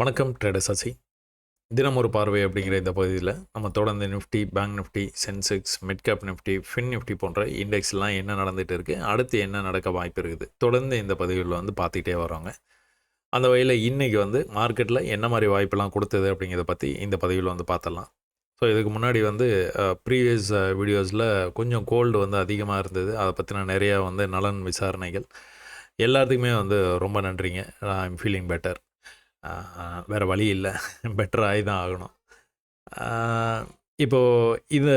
வணக்கம் ட்ரேடர் சசி. தினம் ஒரு பார்வை அப்படிங்கிற இந்த பகுதியில் நம்ம தொடர்ந்து Nifty bank Nifty Sensex midcap Nifty fin Nifty போன்ற இண்டெக்ஸ்லாம் என்ன நடந்துகிட்டு இருக்குது அடுத்து என்ன நடக்க வாய்ப்பு இருக்குது தொடர்ந்து இந்த பதிவுகளில் வந்து பார்த்துக்கிட்டே வரோங்க அந்த வகையில் இன்றைக்கி வந்து மார்க்கெட்டில் என்ன மாதிரி வாய்ப்பெல்லாம் கொடுத்தது அப்படிங்கிறத பற்றி இந்த பதிவில் வந்து பார்த்துடலாம். ஸோ இதுக்கு முன்னாடி வந்து ப்ரீவியஸ் வீடியோஸில் கொஞ்சம் கோல்டு வந்து அதிகமாக இருந்தது. அதை பற்றின நிறையா வந்து நலன் விசாரணைகள். எல்லாத்துக்குமே வந்து ரொம்ப நன்றிங்க. ஐ எம் ஃபீலிங் பெட்டர் வேறு வழி இல்லை பெட்டராகி தான் ஆகணும் இப்போது இந்த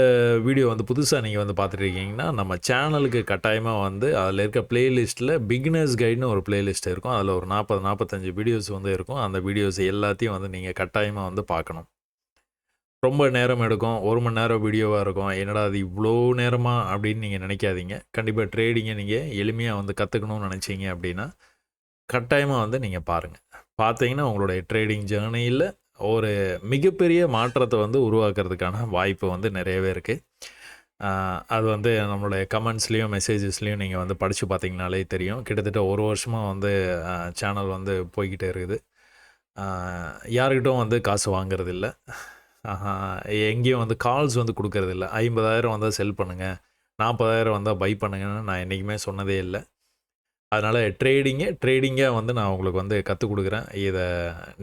வீடியோ வந்து புதுசாக நீங்கள் வந்து பார்த்துட்ருக்கீங்கன்னா நம்ம சேனலுக்கு கட்டாயமாக வந்து அதில் இருக்க பிளேலிஸ்ட்டில் பிகினர்ஸ் கைடுன்னு ஒரு பிளேலிஸ்ட் இருக்கும் அதில் ஒரு நாற்பது நாற்பத்தஞ்சு வீடியோஸ் வந்து இருக்கும் அந்த வீடியோஸ் எல்லாத்தையும் வந்து நீங்கள் கட்டாயமாக வந்து பார்க்கணும் ரொம்ப நேரம் எடுக்கும் ஒரு மணி நேரம் வீடியோவாக இருக்கும் என்னடா அது இவ்வளோ நேரமாக அப்படின்னு நீங்கள் நினைக்காதீங்க கண்டிப்பாக ட்ரேடிங்கை நீங்கள் எளிமையாக வந்து கற்றுக்கணும்னு நினச்சிங்க அப்படின்னா கட்டாயமாக வந்து நீங்கள் பாருங்கள் பார்த்தீங்கன்னா உங்களுடைய ட்ரேடிங் ஜேர்னியில் ஒரு மிகப்பெரிய மாற்றத்தை வந்து உருவாக்குறதுக்கான வாய்ப்பு வந்து நிறையவே இருக்குது அது வந்து நம்மளுடைய கமெண்ட்ஸ்லேயும் மெசேஜஸ்லேயும் நீங்கள் வந்து படித்து பார்த்தீங்கனாலே தெரியும். கிட்டத்தட்ட ஒரு வருஷமாக வந்து சேனல் வந்து போய்கிட்டே இருக்குது. யாருக்கிட்டும் வந்து காசு வாங்குறதில்ல. எங்கேயும் வந்து கால்ஸ் வந்து கொடுக்கறதில்ல. ஐம்பதாயிரம் வந்தால் செல் பண்ணுங்கள் நாற்பதாயிரம் வந்தால் பை பண்ணுங்கன்னு நான் என்றைக்குமே சொன்னதே இல்லை. அதனால் ட்ரேடிங்கை ட்ரேடிங்காக வந்து நான் உங்களுக்கு வந்து கற்றுக் கொடுக்குறேன். இதை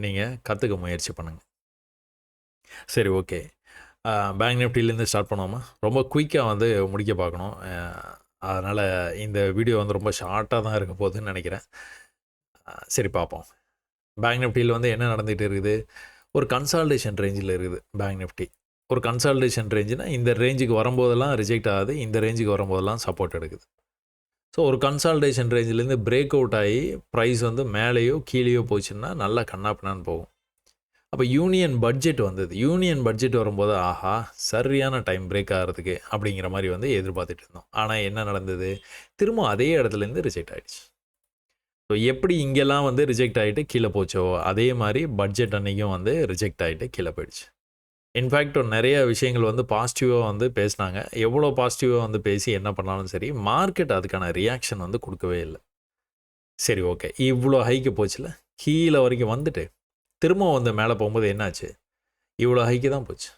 நீங்கள் கற்றுக்க முயற்சி பண்ணுங்கள் சரி ஓகே பேங்க் நிஃப்டிலேருந்து ஸ்டார்ட் பண்ணுவோமா? ரொம்ப குயிக்காக வந்து முடிக்க பார்க்கணும். அதனால் இந்த வீடியோ வந்து ரொம்ப ஷார்ட்டாக தான் இருக்க போகுதுன்னு நினைக்கிறேன். சரி பார்ப்போம். பேங்க் நிஃப்டியில் வந்து என்ன நடந்துகிட்டு இருக்குது? ஒரு கன்சால்டேஷன் ரேஞ்சில் இருக்குது பேங்க் நிஃப்டி ஒரு கன்சால்டேஷன் ரேஞ்சுனா இந்த ரேஞ்சுக்கு வரும்போதெல்லாம் ரிஜெக்ட் ஆகுது இந்த ரேஞ்சுக்கு வரும்போதெல்லாம் சப்போர்ட் எடுக்குது. ஸோ ஒரு கன்சால்டேஷன் ரேஞ்சிலேருந்து பிரேக் அவுட் ஆகி ப்ரைஸ் வந்து மேலேயோ கீழேயோ போச்சுன்னா நல்லா கண்ணாப்பினான்னு போகும். அப்போ யூனியன் பட்ஜெட் வந்தது. யூனியன் பட்ஜெட் வரும்போது ஆஹா சரியான டைம் பிரேக் ஆகிறதுக்கு அப்படிங்கிற மாதிரி வந்து எதிர்பார்த்துட்டு இருந்தோம். ஆனால் என்ன நடந்தது? திரும்ப அதே இடத்துலேருந்து ரிஜெக்ட் ஆகிடுச்சு ஸோ எப்படி இங்கெல்லாம் வந்து ரிஜெக்ட் ஆகிட்டு கீழே போச்சோ அதே மாதிரி பட்ஜெட் அன்றைக்கும் வந்து ரிஜெக்ட் ஆகிட்டு கீழே போயிடுச்சு. இன்ஃபேக்ட் நிறைய விஷயங்கள் வந்து பாசிட்டிவாக வந்து பேசினாங்க. எவ்வளோ பாசிட்டிவாக வந்து பேசி என்ன பண்ணாலும் சரி மார்க்கெட் அதுக்கான ரியாக்ஷன் வந்து கொடுக்கவே இல்லை. சரி ஓகே இவ்வளோ ஹைக்கு போச்சுல? கீழே வரைக்கும் வந்துட்டு திரும்ப வந்து மேலே போகும்போது என்னாச்சு? இவ்வளோ ஹைக்கு தான் போச்சு.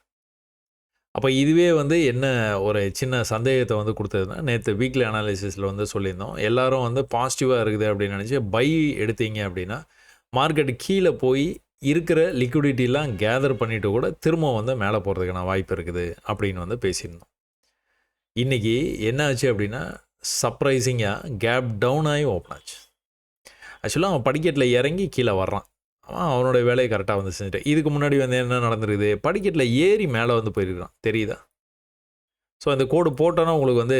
அப்போ இதுவே வந்து என்ன ஒரு சின்ன சந்தேகத்தை வந்து கொடுத்ததுன்னா நேற்று வீக்லி அனாலிசிஸில் வந்து சொல்லியிருந்தோம். எல்லோரும் வந்து பாசிட்டிவாக இருக்குது அப்படின்னு நினச்சி பை எடுத்தீங்க அப்படின்னா மார்க்கெட்டு கீழே போய் இருக்கிற லிக்விடிட்டிலாம் கேதர் பண்ணிவிட்டு கூட திரும்ப வந்து மேலே போகிறதுக்கான வாய்ப்பு இருக்குது அப்படின்னு வந்து பேசியிருந்தோம். இன்றைக்கி என்ன ஆச்சு அப்படின்னா சர்ப்ரைசிங்காக கேப் டவுன் ஆகி ஓப்பன் ஆச்சு. ஆக்சுவலாக அவன் படிக்கட்டில் இறங்கி கீழே வர்றான். அவன் அவனுடைய வேலையை கரெக்டாக வந்து செஞ்சுட்டேன். இதுக்கு முன்னாடி வந்து என்ன நடந்துருக்குது? படிக்கட்டில் ஏறி மேலே வந்து போயிருக்கான் தெரியுதா? ஸோ அந்த கோடு போட்டோன்னா உங்களுக்கு வந்து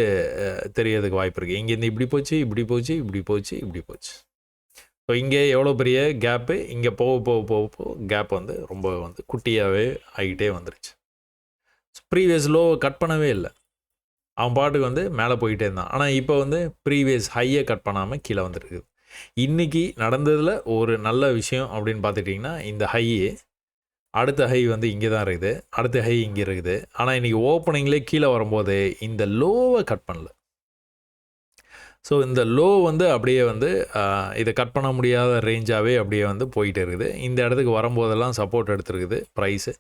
தெரியறதுக்கு வாய்ப்பு இருக்குது இங்கேருந்து இப்படி போச்சு இப்படி போச்சு இப்படி போச்சு இப்படி போச்சு. ஸோ இங்கே எவ்வளோ பெரிய கேப்பு இங்கே போக போக போக போக கேப் வந்து ரொம்ப வந்து குட்டியாகவே ஆகிட்டே வந்துருச்சு. ப்ரீவியஸ் லோ கட் பண்ணவே இல்லை. அவன் பாட்டுக்கு வந்து மேலே போயிட்டே இருந்தான். ஆனால் இப்போ வந்து ப்ரீவியஸ் ஹையை கட் பண்ணாமல் கீழே வந்துருக்குது. இன்றைக்கி நடந்ததில் ஒரு நல்ல விஷயம் அப்படின்னு பார்த்துட்டிங்கன்னா இந்த ஹை அடுத்த ஹை வந்து இங்கே தான் இருக்குது. அடுத்த ஹை இங்கே இருக்குது. ஆனால் இன்றைக்கி ஓப்பனிங்லேயே கீழே வரும்போது இந்த லோவை கட் பண்ணல. ஸோ இந்த லோ வந்து அப்படியே வந்து இதை கட் பண்ண முடியாத ரேஞ்சாகவே அப்படியே வந்து போயிட்டு இருக்குது. இந்த இடத்துக்கு வரும்போதெல்லாம் சப்போர்ட் எடுத்துருக்குது ப்ரைஸு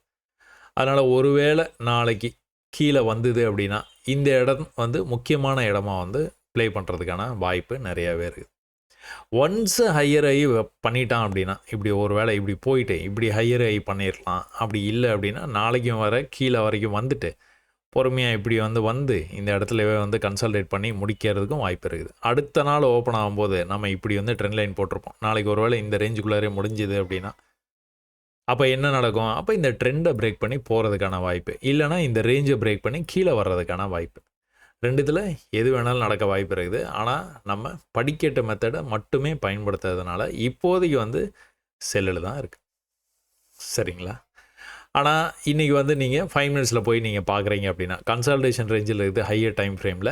அதனால் ஒருவேளை நாளைக்கு கீழே வந்தது அப்படின்னா இந்த இடம் வந்து முக்கியமான இடமா வந்து ப்ளே பண்ணுறதுக்கான வாய்ப்பு நிறையாவே இருக்குது. ஒன்ஸ் ஹையர் ஐ பண்ணிட்டான் அப்படின்னா இப்படி ஒரு வேளை இப்படி போயிட்டு இப்படி ஹையர் ஐ பண்ணிடலாம் அப்படி இல்லை அப்படின்னா நாளைக்கும் வர கீழே வரைக்கும் வந்துட்டு பொறுமையாக இப்படி வந்து வந்து இந்த இடத்துலவே வந்து கன்சல்டேட் பண்ணி முடிக்கிறதுக்கும் வாய்ப்பு இருக்குது. அடுத்த நாள் ஓப்பன் ஆகும்போது நம்ம இப்படி வந்து ட்ரெண்ட் லைன் போட்டிருப்போம். நாளைக்கு ஒரு வேளை இந்த ரேஞ்சுக்குள்ளாரே முடிஞ்சுது அப்படின்னா அப்போ என்ன நடக்கும்? அப்போ இந்த ட்ரெண்டை பிரேக் பண்ணி போகிறதுக்கான வாய்ப்பு. இல்லைனா இந்த ரேஞ்சை பிரேக் பண்ணி கீழே வர்றதுக்கான வாய்ப்பு. ரெண்டுத்தில் எது வேணாலும் நடக்க வாய்ப்பு இருக்குது. ஆனால் நம்ம படிக்கட்ட மெத்தடை மட்டுமே பயன்படுத்துறதுனால இப்போதைக்கு வந்து செல்லில் தான் இருக்குது சரிங்களா? ஆனால் இன்றைக்கி வந்து நீங்கள் ஃபைவ் மினிட்ஸில் போய் நீங்கள் பார்க்குறீங்க அப்படின்னா கன்சல்டேஷன் ரேஞ்சில் இருக்குது ஹையர் டைம் ஃப்ரேமில்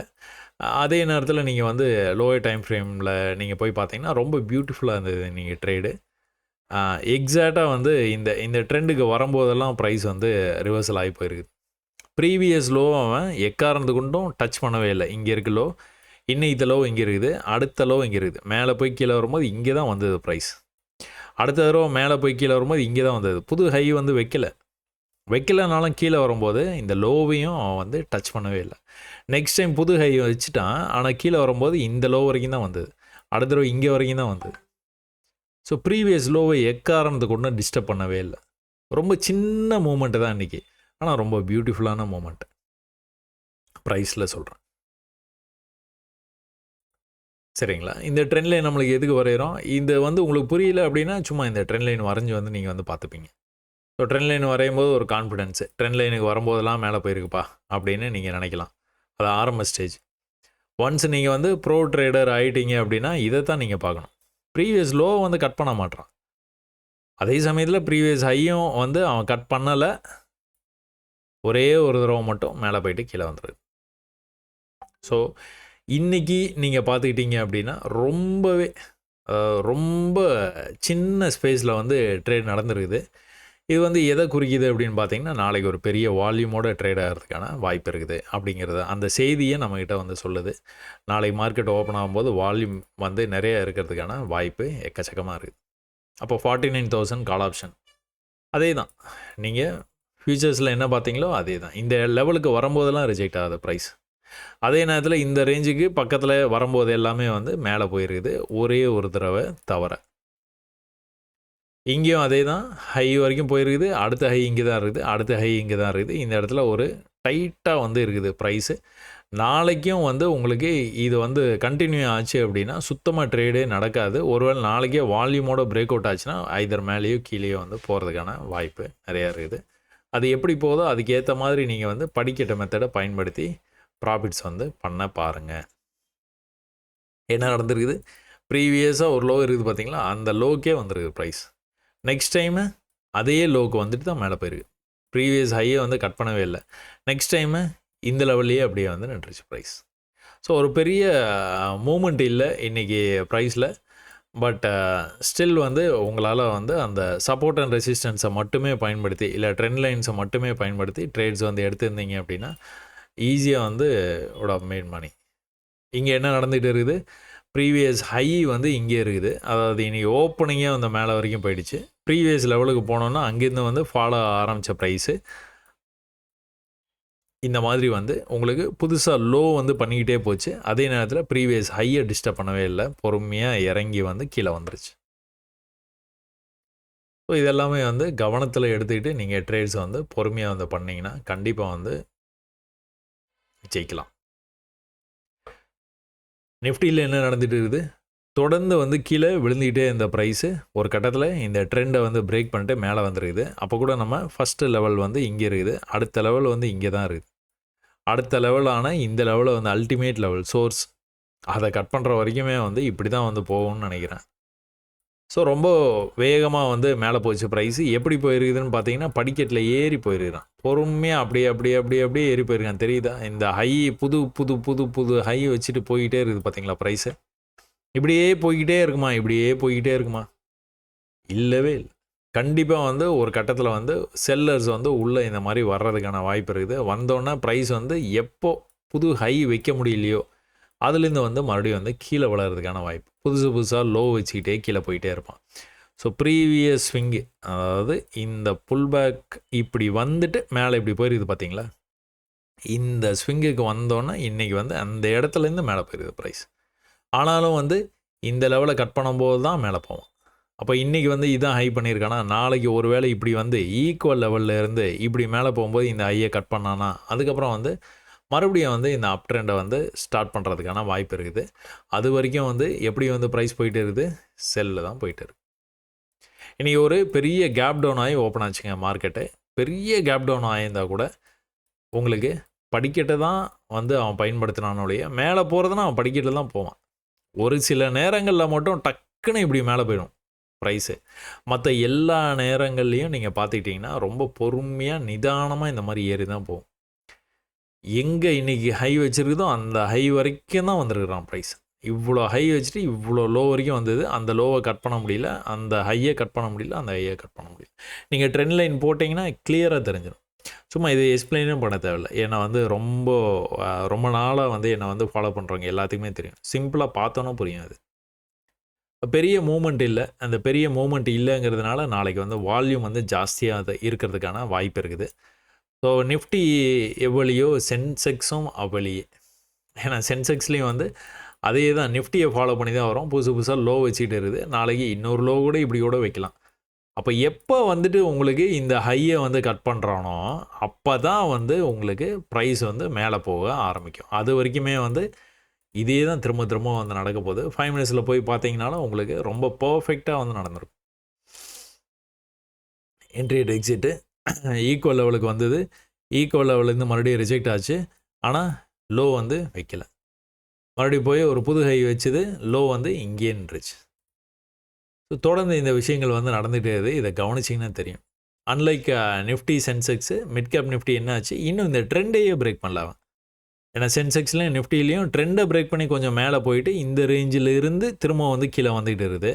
அதே நேரத்தில் நீங்கள் வந்து லோயர் டைம் ஃப்ரேமில் நீங்கள் போய் பார்த்தீங்கன்னா ரொம்ப பியூட்டிஃபுல்லாக இருந்தது நீங்கள் ட்ரேடு எக்ஸாக்டாக வந்து இந்த இந்த ட்ரெண்டுக்கு வரும்போதெல்லாம் ப்ரைஸ் வந்து ரிவர்சல் ஆகி போயிருக்குது ப்ரீவியஸ் லோ அவன் எக்காரந்து கொண்டும் டச் பண்ணவே இல்லை. இங்கே இருக்கு லோ இன்னும் இந்த லோ இங்கே இருக்குது அடுத்த லோ இங்கே இருக்குது. மேலே போய் கீழே வரும்போது இங்கே தான் வந்தது ப்ரைஸ் அடுத்த தடவை மேலே போய் கீழே வரும்போது இங்கே தான் வந்தது. புது ஹை வந்து வைக்கல. வைக்கலனாலும் கீழே வரும்போது இந்த லோவையும் அவன் வந்து டச் பண்ணவே இல்லை. நெக்ஸ்ட் டைம் புது ஹை வச்சுட்டான் ஆனால் கீழே வரும்போது இந்த லோ வரைக்கும் தான் வந்தது. அடுத்த தடவை இங்கே வரைக்கும் தான் வந்தது. ஸோ ப்ரீவியஸ் லோவை எக்காரணத்தை கொண்டு டிஸ்டர்ப் பண்ணவே இல்லை. ரொம்ப சின்ன மூமெண்ட்டு தான் இன்றைக்கி ஆனால் ரொம்ப பியூட்டிஃபுல்லான மூமெண்ட் ப்ரைஸில் சொல்கிறேன் சரிங்களா? இந்த ட்ரெண்ட் லைன் நம்மளுக்கு எதுக்கு வரைகிறோம்? இது வந்து உங்களுக்கு புரியல அப்படின்னா சும்மா இந்த ட்ரெண்ட் லைன் வரைஞ்சி வந்து நீங்கள் வந்து பார்த்துப்பீங்க. ஸோ ட்ரெண்ட் லைன் வரையும் போது ஒரு கான்ஃபிடென்ஸு ட்ரெண்ட் லைனுக்கு வரும்போதெல்லாம் மேலே போயிருக்குப்பா அப்படின்னு நீங்கள் நினைக்கலாம். அது ஆரம்ப ஸ்டேஜ் ஒன்ஸ் நீங்கள் வந்து ப்ரோ ட்ரேடர் ஆகிட்டீங்க அப்படின்னா இதை தான் நீங்கள் பார்க்கணும். ப்ரீவியஸ் லோ வந்து கட் பண்ண மாட்டான் அதே சமயத்தில் ப்ரீவியஸ் ஹையும் வந்து அவன் கட் பண்ணலை. ஒரே ஒரு தடவை மட்டும் மேலே போயிட்டு கீழே வந்துடுது ஸோ இன்றைக்கி நீங்கள் பார்த்துக்கிட்டீங்க அப்படின்னா ரொம்பவே ரொம்ப சின்ன ஸ்பேஸில் வந்து ட்ரேட் நடந்துருக்குது. இது வந்து எதை குறிக்குது அப்படின்னு பார்த்தீங்கன்னா நாளைக்கு ஒரு பெரிய வால்யூமோட ட்ரேட் ஆகிறதுக்கான வாய்ப்பு இருக்குது அப்படிங்கிறது அந்த செய்தியை நம்மக்கிட்ட வந்து சொல்லுது. நாளைக்கு மார்க்கெட் ஓப்பன் ஆகும்போது வால்யூம் வந்து நிறைய இருக்கிறதுக்கான வாய்ப்பு எக்கச்சக்கமாக இருக்குது. அப்போ forty nine thousand call option அதே தான் நீங்கள் ஃபியூச்சர்ஸில் என்ன பார்த்தீங்களோ அதே தான் இந்த லெவலுக்கு வரும்போதெல்லாம் ரிஜெக்ட் ஆகுது ப்ரைஸ் அதே நேரத்தில் இந்த ரேஞ்சுக்கு பக்கத்தில் வரும்போது எல்லாமே வந்து மேலே போயிருக்குது. ஒரே ஒரு தடவை தவிர இங்கேயும் அதே தான் ஹை வரைக்கும் போயிருக்குது. அடுத்த ஹை இங்கே தான் இருக்குது. அடுத்த ஹை இங்கே தான் இருக்குது. இந்த இடத்துல ஒரு டைட்டாக வந்து இருக்குது ப்ரைஸு நாளைக்கும் வந்து உங்களுக்கு இது வந்து கண்டினியூ ஆச்சு அப்படின்னா சுத்தமாக ட்ரேடே நடக்காது. ஒருவேளை நாளைக்கே வால்யூமோட பிரேக் அவுட் ஆச்சுன்னா ஐதர் மேலேயோ கீழேயோ வந்து போகிறதுக்கான வாய்ப்பு நிறையா இருக்குது. அது எப்படி போதோ அதுக்கேற்ற மாதிரி நீங்கள் வந்து படிக்கட்ட மெத்தடை பயன்படுத்தி ப்ராஃபிட்ஸ் வந்து பண்ண பாருங்கள் என்ன நடந்திருக்குது? ப்ரீவியஸாக ஒரு லோ இருக்குது பார்த்தீங்களா அந்த லோக்கே வந்திருக்கு ப்ரைஸ் நெக்ஸ்ட் டைமு அதே லோக்கு வந்துட்டு தான் மேலே போயிருக்கு. ப்ரீவியஸ் ஹையை வந்து கட் பண்ணவே இல்லை. நெக்ஸ்ட் டைமு இந்த லெவல்லையே அப்படியே வந்து நின்றுச்சு ப்ரைஸ் ஸோ ஒரு பெரிய மூமெண்ட் இல்லை இன்றைக்கி ப்ரைஸில் பட் ஸ்டில் வந்து உங்களால் வந்து அந்த சப்போர்ட் அண்ட் ரெசிஸ்டன்ஸை மட்டுமே பயன்படுத்தி இல்லை ட்ரெண்ட் லைன்ஸை மட்டுமே பயன்படுத்தி ட்ரேட்ஸ் வந்து எடுத்திருந்தீங்க அப்படின்னா ஈஸியாக வந்து உட மேட் மணி இங்கே என்ன நடந்துகிட்டு இருக்குது? ப்ரீவியஸ் ஹை வந்து இங்கே இருக்குது. அதாவது இன்றைக்கி ஓப்பனிங்கே அந்த மேலே வரைக்கும் போயிடுச்சு. ப்ரீவியஸ் லெவலுக்கு போனோன்னா அங்கேருந்து வந்து ஃபாலோ ஆரம்பித்த ப்ரைஸு இந்த மாதிரி வந்து உங்களுக்கு புதுசாக லோ வந்து பண்ணிக்கிட்டே போச்சு. அதே நேரத்தில் ப்ரீவியஸ் ஹையை டிஸ்டர்ப் பண்ணவே இல்லை. பொறுமையாக இறங்கி வந்து கீழே வந்துருச்சு. ஸோ இதெல்லாமே வந்து கவனத்தில் எடுத்துக்கிட்டு நீங்கள் ட்ரேட்ஸ் வந்து பொறுமையாக வந்து பண்ணிங்கன்னா கண்டிப்பாக வந்து ஜெயிக்கலாம். நிஃப்டியில் என்ன நடந்துட்டு இருக்குது? தொடர்ந்து வந்து கீழே விழுந்துக்கிட்டே இந்த ப்ரைஸு ஒரு கட்டத்தில் இந்த ட்ரெண்டை வந்து பிரேக் பண்ணிட்டு மேலே வந்துருக்குது. அப்போ கூட நம்ம ஃபஸ்ட்டு லெவல் வந்து இங்கே இருக்குது. அடுத்த லெவல் வந்து இங்கே தான் இருக்குது. அடுத்த லெவலான இந்த லெவலில் வந்து அல்டிமேட் லெவல் சோர்ஸ் அதை கட் பண்ணுற வரைக்குமே வந்து இப்படி தான் வந்து போகும்னு நினைக்கிறேன். ஸோ ரொம்ப வேகமாக வந்து மேலே போச்சு ப்ரைஸு எப்படி போயிருக்குதுன்னு பார்த்தீங்கன்னா படிக்கட்டில் ஏறி போயிருக்கிறான். பொறுமையாக அப்படியே அப்படியே அப்படியே அப்படியே ஏறி போயிருக்கான். தெரியுதா? இந்த ஹை புது புது புது புது ஹை வச்சுட்டு போய்கிட்டே இருக்குது பார்த்தீங்களா ப்ரைஸு இப்படியே போய்கிட்டே இருக்குமா? இப்படியே போய்கிட்டே இருக்குமா? இல்லவே இல்லை. கண்டிப்பாக வந்து ஒரு கட்டத்தில் வந்து செல்லர்ஸ் வந்து உள்ளே இந்த மாதிரி வர்றதுக்கான வாய்ப்பு இருக்குது. வந்தோடனே ப்ரைஸ் வந்து எப்போ புது ஹை வைக்க முடியலையோ அதுலேருந்து வந்து மறுபடியும் வந்து கீழே வளர்கிறதுக்கான வாய்ப்பு. புதுசு புதுசாக லோ வச்சுக்கிட்டே கீழே போயிட்டே இருப்பான். ஸோ ப்ரீவியஸ் ஸ்விங்கு அதாவது இந்த புல்பேக் இப்படி வந்துட்டு மேலே இப்படி போயிருக்குது பார்த்தீங்களா? இந்த ஸ்விங்குக்கு வந்தோன்னே இன்றைக்கி வந்து அந்த இடத்துலேருந்து மேலே போயிருது ப்ரைஸ் ஆனாலும் வந்து இந்த லெவலை கட் பண்ணும்போது தான் மேலே போவோம் அப்போ இன்றைக்கி வந்து இதான் ஹை பண்ணியிருக்கானா? நாளைக்கு ஒரு வேளை இப்படி வந்து ஈக்குவல் லெவலில் இருந்து இப்படி மேலே போகும்போது இந்த ஹையை கட் பண்ணானா? அதுக்கப்புறம் வந்து மறுபடியும் வந்து இந்த அப் ட்ரெண்டை வந்து ஸ்டார்ட் பண்ணுறதுக்கான வாய்ப்பு இருக்குது. அது வரைக்கும் வந்து எப்படி வந்து ப்ரைஸ் போயிட்டு இருக்குது? செல்லில் தான் போயிட்டு இருக்கு. இன்றைக்கி ஒரு பெரிய கேப் டவுன் ஆகி ஓப்பன் ஆச்சுங்க மார்க்கெட்டு பெரிய கேப் டவுன் ஆகியிருந்தால் கூட உங்களுக்கு படிக்கட்டை தான் வந்து அவன் பயன்படுத்தினானோடைய மேலே போகிறதுனா அவன் படிக்கட்டு தான் போவான். ஒரு சில நேரங்களில் மட்டும் டக்குன்னு இப்படி மேலே போயிடும் ப்ரைஸு மற்ற எல்லா நேரங்கள்லையும் நீங்கள் பார்த்துக்கிட்டிங்கன்னா ரொம்ப பொறுமையாக நிதானமாக இந்த மாதிரி ஏறி தான் போகும். எங்கே இன்றைக்கி ஹை வச்சுருக்குதோ அந்த ஹை வரைக்கும் தான் வந்திருக்கிறான் ப்ரைஸ் இவ்வளோ ஹை வச்சுட்டு இவ்வளோ லோ வரைக்கும் வந்தது. அந்த லோவை கட் பண்ண முடியல. அந்த ஹையை கட் பண்ண முடியல. அந்த ஹையை கட் பண்ண முடியல. நீங்கள் ட்ரெண்ட் லைன் போட்டிங்கன்னா கிளியராக தெரிஞ்சிடும் சும்மா இது எக்ஸ்பிளைனும் பண்ண தேவையில்ல. ஏன்னா வந்து ரொம்ப ரொம்ப நாளாக வந்து என்னை வந்து ஃபாலோ பண்ணுறவங்க எல்லாத்துக்குமே தெரியும். சிம்பிளாக பார்த்தோன்னா புரியும் அது. பெரிய மூமெண்ட் இல்லை. அந்த பெரிய மூமெண்ட் இல்லைங்கிறதுனால நாளைக்கு வந்து வால்யூம் வந்து ஜாஸ்தியாக இருக்கிறதுக்கான வாய்ப்பு இருக்குது. ஸோ நிஃப்டி எவ்வளியோ சென்செக்ஸும் அவ்வளியே. ஏன்னா சென்செக்ஸ்லேயும் வந்து அதே தான் நிஃப்டியை ஃபாலோ பண்ணி தான் வரும். புதுசு புதுசாக லோ வச்சுக்கிட்டு இருக்குது. நாளைக்கு இன்னொரு லோ கூட இப்படி கூட வைக்கலாம். அப்போ எப்போ வந்துட்டு உங்களுக்கு இந்த ஹையை வந்து கட் பண்ணுறானோ அப்போ தான் வந்து உங்களுக்கு ப்ரைஸ் வந்து மேலே போக ஆரம்பிக்கும். அது வரைக்குமே வந்து இதே தான் திரும்ப திரும்ப வந்து நடக்க போகுது. ஃபைவ் மினிட்ஸில் போய் பார்த்தீங்கனாலும் உங்களுக்கு ரொம்ப பர்ஃபெக்டாக வந்து நடந்திருக்கும். என்ட்ரி எக்ஸிட்டு ஈக்குவல் லெவலுக்கு வந்தது. ஈக்குவல் லெவல்லேருந்து மறுபடியும் ரிஜெக்ட் ஆச்சு. ஆனால் லோ வந்து வைக்கல. மறுபடியும் போய் ஒரு புது ஹை வச்சது லோ வந்து இங்கேயே நின்றுச்சு. ஸோ தொடர்ந்து இந்த விஷயங்கள் வந்து நடந்துகிட்டே இருக்குது. இதை கவனிச்சிங்கன்னா தெரியும். Unlike Nifty Sensex mid cap Nifty என்ன ஆச்சு இன்னும் இந்த ட்ரெண்டையே பிரேக் பண்ணலாம் ஏன்னா சென்செக்ஸ்லையும் நிஃப்டிலையும் ட்ரெண்டை பிரேக் பண்ணி கொஞ்சம் மேலே போயிட்டு இந்த ரேஞ்சில் இருந்து திரும்ப வந்து கீழே வந்துக்கிட்டு இருக்குது.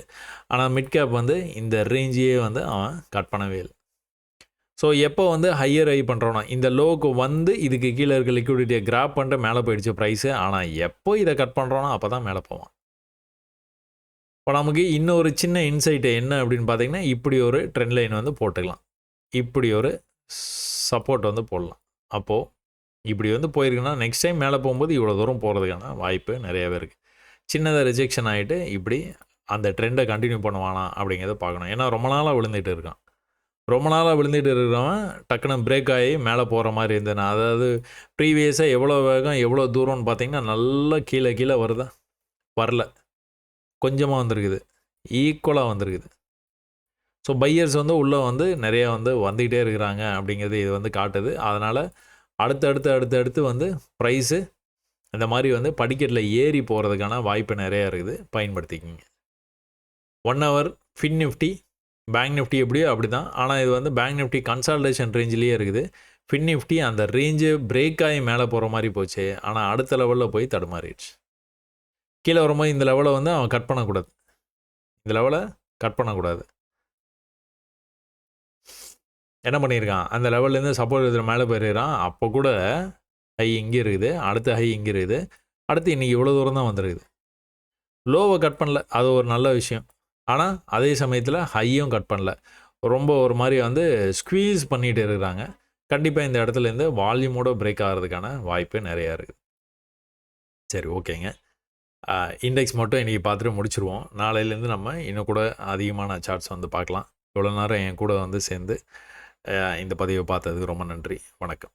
ஆனால் மிட் கேப் வந்து இந்த ரேஞ்சையே வந்து அவன் கட் பண்ணவே இல்லை. ஸோ எப்போ வந்து ஹையர் ஐ பண்ணுறோன்னா இந்த லோவுக்கு வந்து இதுக்கு கீழே இருக்க லிக்விடிட்டியை கிராப் பண்ணிட்டு மேலே போயிடுச்சு ப்ரைஸு ஆனால் எப்போ இதை கட் பண்ணுறோன்னா அப்போ தான் மேலே போவான். இப்போ நமக்கு இன்னொரு சின்ன இன்சைட்டு என்ன அப்படின்னு பார்த்தீங்கன்னா இப்படி ஒரு ட்ரெண்ட் லைன் வந்து போட்டுக்கலாம். இப்படி ஒரு சப்போர்ட் வந்து போடலாம். அப்போது இப்படி வந்து போயிருக்குன்னா நெக்ஸ்ட் டைம் மேலே போகும்போது இவ்வளோ தூரம் போகிறதுக்கான வாய்ப்பு நிறையாவே இருக்குது சின்னதாக ரிஜெக்ஷன் ஆகிட்டு இப்படி அந்த ட்ரெண்டை கண்டினியூ பண்ணுவானா அப்படிங்கிறத பார்க்கணும். ஏன்னா ரொம்ப நாளாக விழுந்துட்டு இருக்கான். ரொம்ப நாளாக விழுந்துட்டு இருக்கிறவன் டக்குன்னு பிரேக் ஆகி மேலே போகிற மாதிரி இருந்தேன் அதாவது ப்ரீவியஸாக எவ்வளோ வேகம் எவ்வளோ தூரம்னு பார்த்தீங்கன்னா நல்லா கீழே கீழே வருதா. வரல. கொஞ்சமாக வந்திருக்குது. ஈக்குவலாக வந்திருக்குது. ஸோ பையர்ஸ் வந்து உள்ளே வந்து நிறையா வந்து வந்துக்கிட்டே இருக்கிறாங்க அப்படிங்கிறது இது வந்து காட்டுது. அதனால் அடுத்தடுத்து அடுத்தடுத்து வந்து ப்ரைஸு இந்த மாதிரி வந்து படிக்கட்டில் ஏறி போகிறதுக்கான வாய்ப்பு நிறையா இருக்குது. பயன்படுத்திக்கிங்க. One hour fin Nifty bank Nifty எப்படியோ அப்படி தான் ஆனால் இது வந்து பேங்க் நிஃப்டி கன்சால்டேஷன் ரேஞ்சிலேயே இருக்குது. ஃபின் நிஃப்டி அந்த ரேஞ்சு பிரேக் ஆகி மேலே போகிற மாதிரி போச்சு. ஆனால் அடுத்த லெவலில் போய் தடுமாறிடுச்சு. கீழே வரும்போது இந்த லெவலை வந்து அவன் கட் பண்ணக்கூடாது. இந்த லெவலை கட் பண்ணக்கூடாது. என்ன பண்ணியிருக்கான் அந்த லெவல்லேருந்து சப்போர்ட் இதில் மேலே போயிடுறான். அப்போ கூட ஹை இங்கே இருக்குது. அடுத்த ஹை இங்கே இருக்குது. அடுத்து இன்றைக்கி இவ்வளோ தூரம் தான் வந்துருக்குது. லோவை கட் பண்ணல. அது ஒரு நல்ல விஷயம். ஆனால் அதே சமயத்தில் ஹையும் கட் பண்ணல. ரொம்ப ஒரு மாதிரி வந்து ஸ்க்வீஸ் பண்ணிகிட்டு இருக்கிறாங்க. கண்டிப்பாக இந்த இடத்துலேருந்து வால்யூமோட பிரேக் ஆகிறதுக்கான வாய்ப்பு நிறையா இருக்குது. சரி ஓகேங்க. இண்டெக்ஸ் மட்டும் இன்றைக்கி பார்த்துட்டு முடிச்சிருவோம். நாளையிலேருந்து நம்ம இன்னும் கூட அதிகமான சார்ட்ஸ் வந்து பார்க்கலாம். இவ்வளோ நேரம் என் கூட வந்து சேர்ந்து இந்த பதிவை பார்த்ததுக்கு ரொம்ப நன்றி. வணக்கம்.